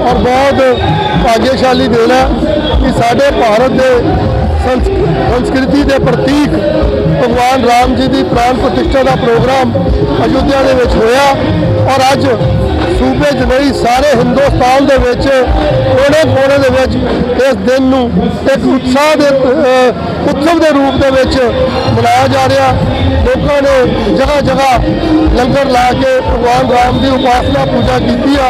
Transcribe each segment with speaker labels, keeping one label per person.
Speaker 1: ਔਰ ਬਹੁਤ ਭਾਗਿਆਸ਼ਾਲੀ ਦਿਨ ਹੈ ਕਿ ਸਾਡੇ ਭਾਰਤ ਦੇ ਸੰਸਕ੍ਰਿਤੀ ਦੇ ਪ੍ਰਤੀਕ ਭਗਵਾਨ ਰਾਮ ਜੀ ਦੀ ਪ੍ਰਾਣ ਪ੍ਰਤਿਸ਼ਠਾ ਦਾ ਪ੍ਰੋਗਰਾਮ ਅਯੁੱਧਿਆ ਦੇ ਵਿੱਚ ਹੋਇਆ ਔਰ ਅੱਜ ਸੂਬੇ 'ਚ ਸਾਰੇ ਹਿੰਦੁਸਤਾਨ ਦੇ ਵਿੱਚ ਕੋਨੇ ਕੋਨੇ ਦੇ ਵਿੱਚ ਇਸ ਦਿਨ ਨੂੰ ਇੱਕ ਉਤਸ਼ਾਹ ਦੇ ਉਤਸਵ ਦੇ ਰੂਪ ਦੇ ਵਿੱਚ ਮਨਾਇਆ ਜਾ ਰਿਹਾ। ਲੋਕਾਂ ਨੇ ਜਗ੍ਹਾ ਜਗ੍ਹਾ ਲੰਗਰ ਲਾ ਕੇ ਭਗਵਾਨ ਰਾਮ ਦੀ ਉਪਾਸਨਾ ਪੂਜਾ ਕੀਤੀ ਆ।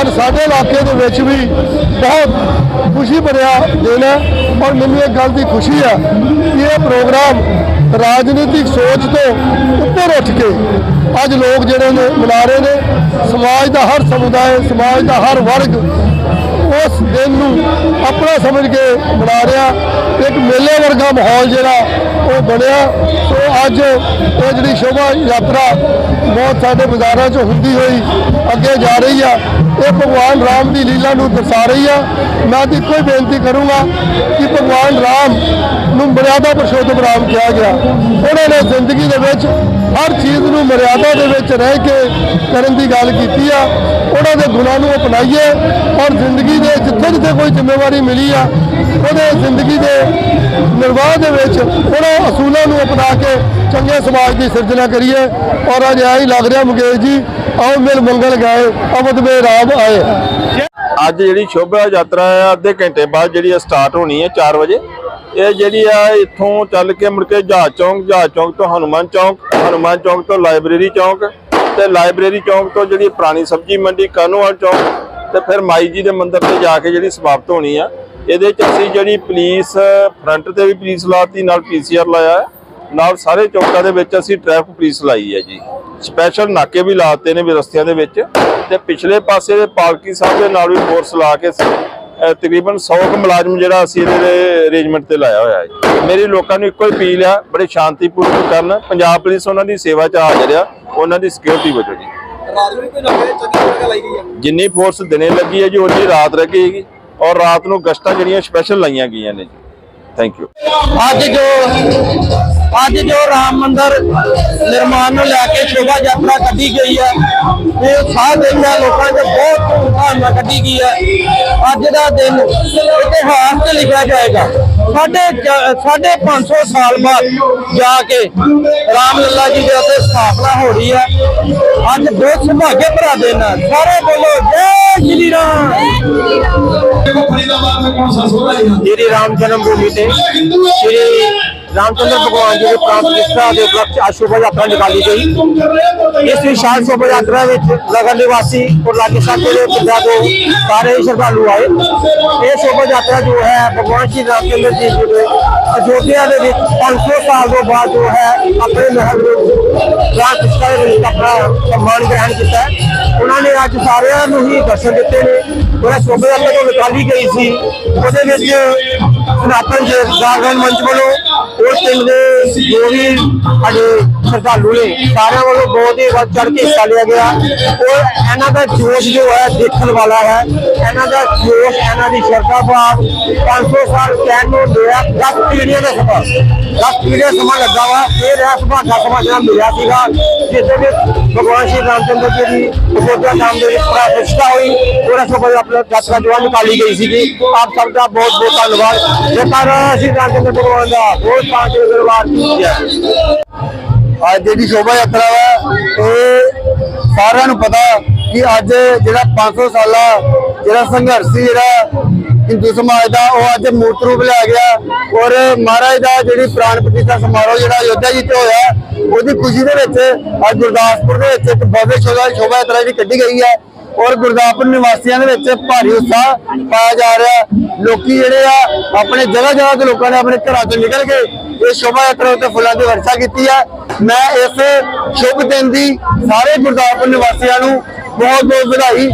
Speaker 1: ਔਰ ਸਾਡੇ ਇਲਾਕੇ ਦੇ ਵਿੱਚ ਵੀ ਬਹੁਤ ਖੁਸ਼ੀ ਭਰਿਆ ਦਿਨ ਹੈ ਔਰ ਮੈਨੂੰ ਇਹ ਗੱਲ ਦੀ ਖੁਸ਼ੀ ਹੈ ਕਿ ਇਹ ਪ੍ਰੋਗਰਾਮ ਰਾਜਨੀਤਿਕ ਸੋਚ ਤੋਂ ਉੱਪਰ ਉੱਠ ਕੇ ਅੱਜ ਲੋਕ ਜਿਹੜੇ ਨੇ ਮਨਾ ਰਹੇ ਨੇ, ਸਮਾਜ ਦਾ ਹਰ ਸਮੁਦਾਇ, ਸਮਾਜ ਦਾ ਹਰ ਵਰਗ ਉਸ ਦਿਨ ਨੂੰ ਆਪਣਾ ਸਮਝ ਕੇ ਬਣਾ ਰਿਹਾ। ਇੱਕ ਮੇਲੇ ਵਰਗਾ ਮਾਹੌਲ ਜਿਹੜਾ ਉਹ ਬਣਿਆ। ਸੋ ਅੱਜ ਇਹ ਜਿਹੜੀ ਸ਼ੋਭਾ ਯਾਤਰਾ ਬਹੁਤ ਸਾਡੇ ਬਾਜ਼ਾਰਾਂ 'ਚ ਹੁੰਦੀ ਹੋਈ ਅੱਗੇ ਜਾ ਰਹੀ ਆ। ਇਹ ਭਗਵਾਨ ਰਾਮ ਦੀ ਲੀਲਾ ਨੂੰ ਦਰਸਾ ਰਹੀ ਆ। ਮੈਂ ਤਾਂ ਇੱਕੋ ਹੀ ਬੇਨਤੀ ਕਰੂੰਗਾ ਕਿ ਭਗਵਾਨ ਰਾਮ ਨੂੰ ਮਰਿਆਦਾ ਪੁਰਸ਼ੋਤਮ ਰਾਮ ਕਿਹਾ ਗਿਆ। ਉਹਨਾਂ ਨੇ ਜ਼ਿੰਦਗੀ ਦੇ ਵਿੱਚ ਹਰ ਚੀਜ਼ ਨੂੰ ਮਰਿਆਦਾ ਦੇ ਵਿੱਚ ਰਹਿ ਕੇ ਕਰਨ ਦੀ ਗੱਲ ਕੀਤੀ ਆ। ਉਹਨਾਂ ਦੇ ਗੁਣਾਂ ਨੂੰ ਅਪਣਾਈਏ ਔਰ ਜ਼ਿੰਦਗੀ ਦੇ ਜਿੱਥੇ ਜਿੱਥੇ ਕੋਈ ਜ਼ਿੰਮੇਵਾਰੀ ਮਿਲੀ ਆ, ਉਹਦੇ ਜ਼ਿੰਦਗੀ ਦੇ ਨਿਰਵਾਹ ਦੇ ਵਿੱਚ ਉਹਨਾਂ ਅਸੂਲਾਂ ਨੂੰ ਅਪਣਾ ਕੇ ਚੰਗੇ ਸਮਾਜ ਦੀ ਸਿਰਜਣਾ ਕਰੀਏ। ਔਰ ਅੱਜ ਇਹ ਹੀ ਲੱਗ ਰਿਹਾ ਮੁਕੇਸ਼ ਜੀ, ਆਓ ਮਿਲ ਮੰਗਲ ਗਏ, ਅਵਧ ਮੇ ਰਾਮ ਆਏ।
Speaker 2: ਅੱਜ ਜਿਹੜੀ ਸ਼ੋਭਾ ਯਾਤਰਾ ਹੈ ਅੱਧੇ ਘੰਟੇ ਬਾਅਦ ਜਿਹੜੀ ਸਟਾਰਟ ਹੋਣੀ ਹੈ 4 ਵਜੇ। ਇਹ ਜਿਹੜੀ ਆ, ਇੱਥੋਂ ਚੱਲ ਕੇ ਮੁੜ ਕੇ ਜਹਾਜ਼ ਚੌਂਕ ਜਹਾਜ਼ ਚੌਂਕ ਤੋਂ ਹਨੂਮਾਨ ਚੌਂਕ ਹਨੂਮਾਨ ਚੌਂਕ ਤੋਂ ਲਾਇਬ੍ਰੇਰੀ ਚੌਂਕ ਤੇ ਲਾਇਬ੍ਰੇਰੀ ਚੌਂਕ ਤੋਂ ਜਿਹੜੀ ਪੁਰਾਣੀ ਸਬਜ਼ੀ ਮੰਡੀ ਕਾਨੂੰਵਾਲ ਚੌਂਕ ਤੇ ਫਿਰ ਮਾਈ ਜੀ ਦੇ ਮੰਦਿਰ ਤੇ ਜਾ ਕੇ ਜਿਹੜੀ ਸਮਾਪਤ ਹੋਣੀ ਆ ਇਹਦੇ ਚ ਅਸੀਂ ਜਿਹੜੀ ਪੁਲਿਸ ਫਰੰਟ ਤੇ ਵੀ ਪੁਲਿਸ ਲਾਤੀ, ਨਾਲ ਪੀਸੀਆਰ ਲਾਇਆ ਨਾਲ ਸਾਰੇ ਚੌਕਾਂ ਦੇ ਵਿੱਚ ਅਸੀਂ ਟ੍ਰੈਫਿਕ ਪੁਲਿਸ ਲਾਈ ਹੈ ਜੀ ਸਪੈਸ਼ਲ ਨਾਕੇ ਵੀ ਲਾਤੇ ਨੇ ਵੀ ਰਸਤਿਆਂ ਦੇ ਵਿੱਚ ਤੇ ਪਿਛਲੇ ਪਾਸੇ ਦੇ ਪਾਲਕੀ ਸਾਹਿਬ ਦੇ ਨਾਲ ਵੀ ਫੋਰਸ ਲਾ ਕੇ ਤਕਰੀਬਨ 100 ਕੁ ਮੁਲਾਜ਼ਮ ਜਿਹੜਾ ਅਸੀਂ ਇਹਦੇ ਅਰੇਂਜਮੈਂਟ ਤੇ ਲਾਇਆ ਹੋਇਆ ਹੈ ਜੀ। ਮੇਰੀ ਲੋਕਾਂ ਨੂੰ ਇੱਕੋ ਹੀ ਅਪੀਲ ਆ ਬੜੇ ਸ਼ਾਂਤੀਪੂਰਵਕ ਕਰਨ। ਪੰਜਾਬ ਪੁਲਿਸ ਉਹਨਾਂ ਦੀ ਸੇਵਾ 'ਚ ਹਾਜ਼ਰ ਆ ਉਹਨਾਂ ਦੀ ਸਿਕਿਉਰਿਟੀ ਵਜੋਂ ਜੀ। ਜਿੰਨੀ ਫੋਰਸ ਦਿਨੇ ਲੱਗੀ ਹੈ ਜੀ ਉਨੀ ਰਾਤ ਰਹੇਗੀ ਔਰ ਰਾਤ ਨੂੰ ਗਸ਼ਤਾਂ ਜਿਹੜੀਆਂ ਸਪੈਸ਼ਲ ਲਾਈਆਂ ਗਈਆਂ ਨੇ ਜੀ। ਥੈਂਕ ਯੂ
Speaker 3: ਅੱਜ ਜੋ ਅੱਜ ਜੋ ਰਾਮ ਮੰਦਿਰ ਨਿਰਮਾਣ ਨੂੰ ਲੈ ਕੇ ਸ਼ੋਭਾ ਯਾਤਰਾ ਕੱਢੀ ਗਈ ਹੈ ਇਹ ਸਾਹ ਦੇਂਦਾ ਲੋਕਾਂ ਦੇ ਬਹੁਤ ਧੂਮਧਾਮ ਨਾਲ ਕੱਢੀ ਗਈ ਹੈ ਅੱਜ ਦਾ ਦਿਨ ਇਤਿਹਾਸ 'ਚ ਲਿਖਿਆ ਜਾਏਗਾ ਸਾਡੇ ਸਾਡੇ 500 ਸਾਲ ਬਾਅਦ ਜਾ ਕੇ ਰਾਮ ਲੱਲਾ ਜੀ ਦੇ ਉੱਤੇ ਸਥਾਪਨਾ ਹੋ ਰਹੀ ਹੈ ਅੱਜ ਬਹੁਤ ਸੁਭਾਗੇ ਭਰਾ ਦਿਨ ਹੈ ਸਾਰੇ ਬੋਲੋ ਜੈ ਸ਼੍ਰੀ ਰਾਮ श्री राम जन्मभूमि से श्री रामचंद्र भगवान जी के प्राण प्रतिष्ठा के उपलक्ष्य आज शोभा यात्रा निकाली गई इस विशाल शोभा यात्रा में नगर निवासी और लागे साथे ਦੇ ਪਿੰਡਾਂ ਤੋਂ ਸਾਰੇ ਹੀ ਸ਼ਰਧਾਲੂ ਆਏ ਇਹ ਸ਼ੋਭਾ ਯਾਤਰਾ ਜੋ ਹੈ ਭਗਵਾਨ ਸ਼੍ਰੀ ਰਾਮਚੰਦਰ ਜੀ ਜੀ ਦੇ ਅਯੋਧਿਆ ਦੇ ਵਿੱਚ 500 ਸਾਲ ਤੋਂ ਬਾਅਦ ਜੋ ਹੈ ਆਪਣੇ ਮਹਿਲ ਵਿੱਚ ਪ੍ਰਾਣ ਪ੍ਰਤਿਸ਼ਠਾ ਵਿੱਚ ਆਪਣਾ ਸਨਮਾਨ ਗ੍ਰਹਿਣ ਕੀਤਾ ਉਹਨਾਂ ਨੇ ਅੱਜ ਸਾਰਿਆਂ ਨੂੰ ਹੀ ਦਰਸ਼ਨ ਦਿੱਤੇ ਨੇ। ਉਹ ਸ਼ੋਭਾ ਯਾਤਰਾ ਤੋਂ ਨਿਕਾਲੀ ਗਈ ਸੀ। ਉਹਦੇ ਵਿੱਚ ਸਨਾਤਨ ਜਾਗਰਣ ਮੰਚ ਵੱਲੋਂ ਉਸ ਪਿੰਡ ਦੇ ਜੋ ਵੀ ਸਾਡੇ ਸ਼ਰਧਾਲੂ ਨੇ, ਸਾਰਿਆਂ ਵੱਲੋਂ ਬਹੁਤ ਹੀ ਵੱਧ ਚੜ ਕੇ ਹਿੱਸਾ ਲਿਆ ਗਿਆ। ਔਰ ਇਹਨਾਂ ਦਾ ਜੋਸ਼ ਜੋ ਹੈ, ਦੇਖਣ ਵਾਲਾ ਹੈ। ਇਹਨਾਂ ਦਾ ਜੋਸ਼, ਇਹਨਾਂ ਦੀ ਸ਼ਰਧਾ ਭਾਵ 500 ਸਾਲ ਕਹਿਣ ਨੂੰ ਲਿਆ 10 ਪੀੜ੍ਹੀਆਂ ਦਾ ਸਮਾਂ। 10 ਪੀੜ੍ਹੀਆਂ ਸਮਾਂ ਲੱਗਾ ਵਾ। ਫਿਰ ਇਹ ਸੁਭਾਗਾ ਸਮਾਂ ਜਿਹੜਾ ਮਿਲਿਆ ਸੀਗਾ ਜਿਸ ਵਿੱਚ ਭਗਵਾਨ ਸ਼੍ਰੀ ਰਾਮਚੰਦਰ ਜੀ ਦੀ ਅਯੋਧਿਆ ਧਾਮ ਦੇ ਵਿੱਚ ਪ੍ਰਤਿਸ਼ਠਾ ਹੋਈ ਉਹਨਾਂ ਸਭ ਆਪਣਾ ਯਾਤਰਾ ਜੋ ਨਿਕਾਲੀ ਗਈ ਸੀਗੀ। ਆਪ ਸਭ ਦਾ ਬਹੁਤ ਬਹੁਤ ਧੰਨਵਾਦ। ਜੇਕਰ ਸ਼੍ਰੀ ਰਾਮਚੰਦਰ ਭਗਵਾਨ ਦਾ ਬਹੁਤ ਸਾਥ ਦਰਬਾਰ
Speaker 1: ਅੱਜ ਜਿਹੜੀ ਸ਼ੋਭਾ ਯਾਤਰਾ ਵਾ ਇਹ ਸਾਰਿਆਂ ਨੂੰ ਪਤਾ ਕਿ ਅੱਜ ਜਿਹੜਾ 500 ਸਾਲਾ ਜਿਹੜਾ ਸੰਘਰਸ਼ ਸੀ ਜਿਹੜਾ ਹਿੰਦੂ ਸਮਾਜ ਦਾ ਉਹ ਅੱਜ ਮੂਰਤ ਰੂਪ ਲੈ ਗਿਆ। ਔਰ ਮਹਾਰਾਜ ਦਾ ਜਿਹੜੀ ਪ੍ਰਾਣ ਪ੍ਰਤਿਸ਼ਠਾ ਸਮਾਰੋਹ ਜਿਹੜਾ ਅਯੋਧਿਆ ਜੀ ਤੇ ਹੋਇਆ, ਉਹਦੀ ਖੁਸ਼ੀ ਦੇ ਵਿੱਚ ਅੱਜ ਗੁਰਦਾਸਪੁਰ ਦੇ ਵਿੱਚ ਇੱਕ ਭव्य ਸ਼ੋਭਾ ਸ਼ੋਭਾ ਯਾਤਰਾ ਜਿਹੜੀ ਕੱਢੀ ਗਈ ਹੈ। ਔਰ ਗੁਰਦਾਸਪੁਰ ਨਿਵਾਸੀਆਂ ਦੇ ਵਿੱਚ ਭਾਰੀ ਉਤਸ਼ਾਹ ਪਾਇਆ ਜਾ ਰਿਹਾ ਲੋਕੀ ਜਿਹੜੇ ਆ, ਆਪਣੇ ਜਗ੍ਹਾ ਜਗ੍ਹਾ ਤੋਂ ਲੋਕਾਂ ਨੇ ਆਪਣੇ ਘਰਾਂ ਤੋਂ ਨਿਕਲ ਕੇ ਇਹ ਸ਼ੋਭਾ ਯਾਤਰਾ ਉੱਤੇ ਫੁੱਲਾਂ ਦੀ ਵਰਸ਼ਾ ਕੀਤੀ ਹੈ। ਮੈਂ ਇਸ ਸ਼ੁਭ ਦਿਨ ਦੀ ਸਾਰੇ ਗੁਰਦਾਸਪੁਰ ਨਿਵਾਸੀਆਂ ਨੂੰ ਬਹੁਤ ਬਹੁਤ ਵਧਾਈ